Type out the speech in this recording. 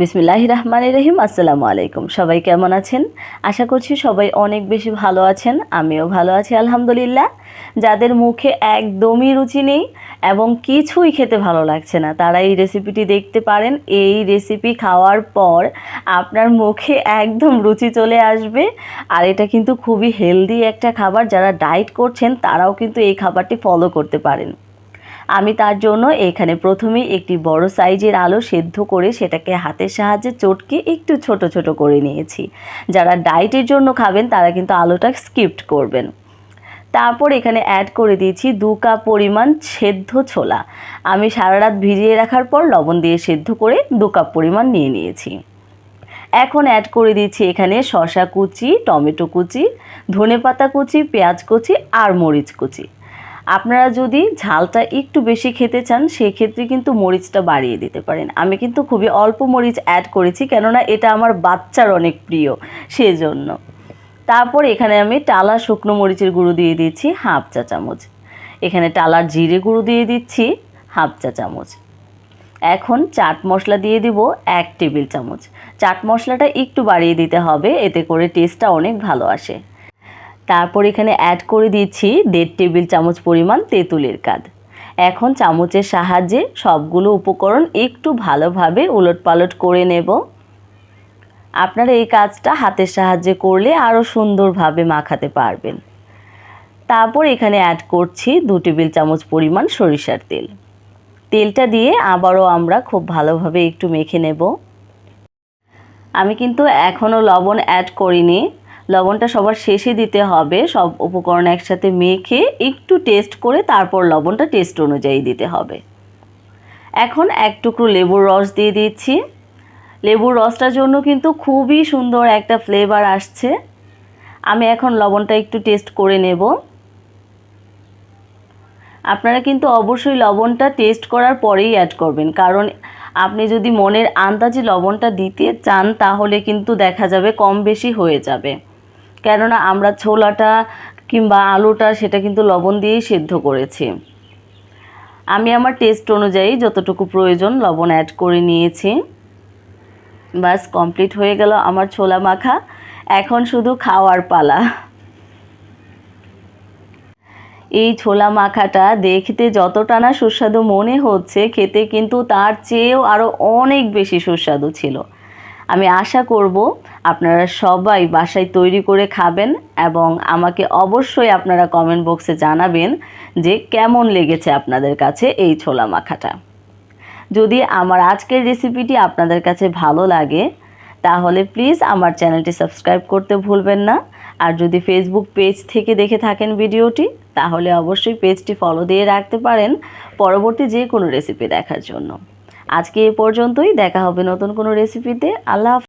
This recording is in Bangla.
বিসমিল্লাহ রহমান রহিম, আসসালামু আলাইকুম। সবাই কেমন আছেন? আশা করছি সবাই অনেক বেশি ভালো আছেন, আমিও ভালো আছি, আলহামদুলিল্লাহ। যাদের মুখে একদমই রুচি নেই এবং কিছুই খেতে ভালো লাগছে না, তারা এই রেসিপিটি দেখতে পারেন। এই রেসিপি খাওয়ার পর আপনার মুখে একদম রুচি চলে আসবে। আর এটা কিন্তু খুবই হেলদি একটা খাবার, যারা ডায়েট করছেন তারাও কিন্তু এই খাবারটি ফলো করতে পারেন। আমি তার জন্য এখানে প্রথমেই একটি বড় সাইজের আলো সেদ্ধ করে সেটাকে হাতের সাহায্যে চটকে একটু ছোট ছোট করে নিয়েছি। যারা ডায়েটের জন্য খাবেন, তারা কিন্তু আলোটা স্কিপ্ট করবেন। তারপর এখানে অ্যাড করে দিয়েছি দু কাপ পরিমাণ সেদ্ধ ছোলা। আমি সারা রাত ভিজিয়ে রাখার পর লবণ দিয়ে সেদ্ধ করে দু কাপ পরিমাণ নিয়ে নিয়েছি। এখন অ্যাড করে দিচ্ছি এখানে শসা কুচি, টমেটো কুচি, ধনেপাতা কুচি, পেঁয়াজ কুচি আর মরিচ কুচি। আপনারা যদি ঝালটা একটু বেশি খেতে চান, সেক্ষেত্রে কিন্তু মরিচটা বাড়িয়ে দিতে পারেন। আমি কিন্তু খুবই অল্প মরিচ অ্যাড করেছি, কেননা এটা আমার বাচ্চার অনেক প্রিয়, সেজন্য। তারপর এখানে আমি টালা শুকনো মরিচের গুঁড়ো দিয়ে দিচ্ছি হাফ চা চামচ। এখানে টালার জিরে গুঁড়ো দিয়ে দিচ্ছি হাফ চা চামচ। এখন চাট মশলা দিয়ে দিব এক টেবিল চামচ। চাট মশলাটা একটু বাড়িয়ে দিতে হবে, এতে করে টেস্টটা অনেক ভালো আসে। তারপর এখানে অ্যাড করে দিচ্ছি দেড় টেবিল চামচ পরিমাণ তেঁতুলের কাদ। এখন চামচের সাহায্যে সবগুলো উপকরণ একটু ভালোভাবে উলট পালট করে নেব। আপনারা এই কাজটা হাতের সাহায্যে করলে আরও সুন্দরভাবে মাখাতে পারবেন। তারপর এখানে অ্যাড করছি দু টেবিল চামচ পরিমাণ সরিষার তেল। তেলটা দিয়ে আবারও আমরা খুব ভালোভাবে একটু মেখে নেব। আমি কিন্তু এখনও লবণ অ্যাড করিনি। লবণটা সবার শেষে দিতে হবে। সব উপকরণ একসাথে মেখে একটু টেস্ট করে তারপর লবণটা টেস্ট অনুযায়ী দিতে হবে। এখন এক টুকরো লেবুর রস দিয়ে দিচ্ছি। লেবুর রসটার জন্য কিন্তু খুবই সুন্দর একটা ফ্লেভার আসছে। আমি এখন লবণটা একটু টেস্ট করে নেব। আপনারা কিন্তু অবশ্যই লবণটা টেস্ট করার পরেই অ্যাড করবেন। কারণ আপনি যদি মনের আন্দাজে লবণটা দিতে চান, তাহলে কিন্তু দেখা যাবে কম বেশি হয়ে যাবে। কেননা আমরা ছোলাটা কিংবা আলুটা সেটা কিন্তু লবণ দিয়েই সেদ্ধ করেছি। আমি আমার টেস্ট অনুযায়ী যতটুকু প্রয়োজন লবণ অ্যাড করে নিয়েছি। বাস কমপ্লিট হয়ে গেল আমার ছোলা মাখা। এখন শুধু খাওয়ার পালা। এই ছোলা মাখাটা দেখতে যতটা না সুস্বাদু মনে হচ্ছে, খেতে কিন্তু তার চেয়েও আরও অনেক বেশি সুস্বাদু ছিল। আমি আশা করব আপনারা সবাই বাসায় তৈরি করে খাবেন এবং আমাকে অবশ্যই আপনারা কমেন্ট বক্সে জানাবেন যে কেমন লেগেছে আপনাদের কাছে এই ছোলা মাখাটা। যদি আমার আজকের রেসিপিটি আপনাদের কাছে ভালো লাগে, তাহলে প্লিজ আমার চ্যানেলটি সাবস্ক্রাইব করতে ভুলবেন না। আর যদি ফেসবুক পেজ থেকে দেখে থাকেন ভিডিওটি তাহলে অবশ্যই পেজটি ফলো দিয়ে রাখতে পারেন পরবর্তী যে কোনো রেসিপি দেখার জন্য। আজকে এ পর্যন্তই দেখা হবে নতুন কোনো রেসিপিতে আল্লাহ।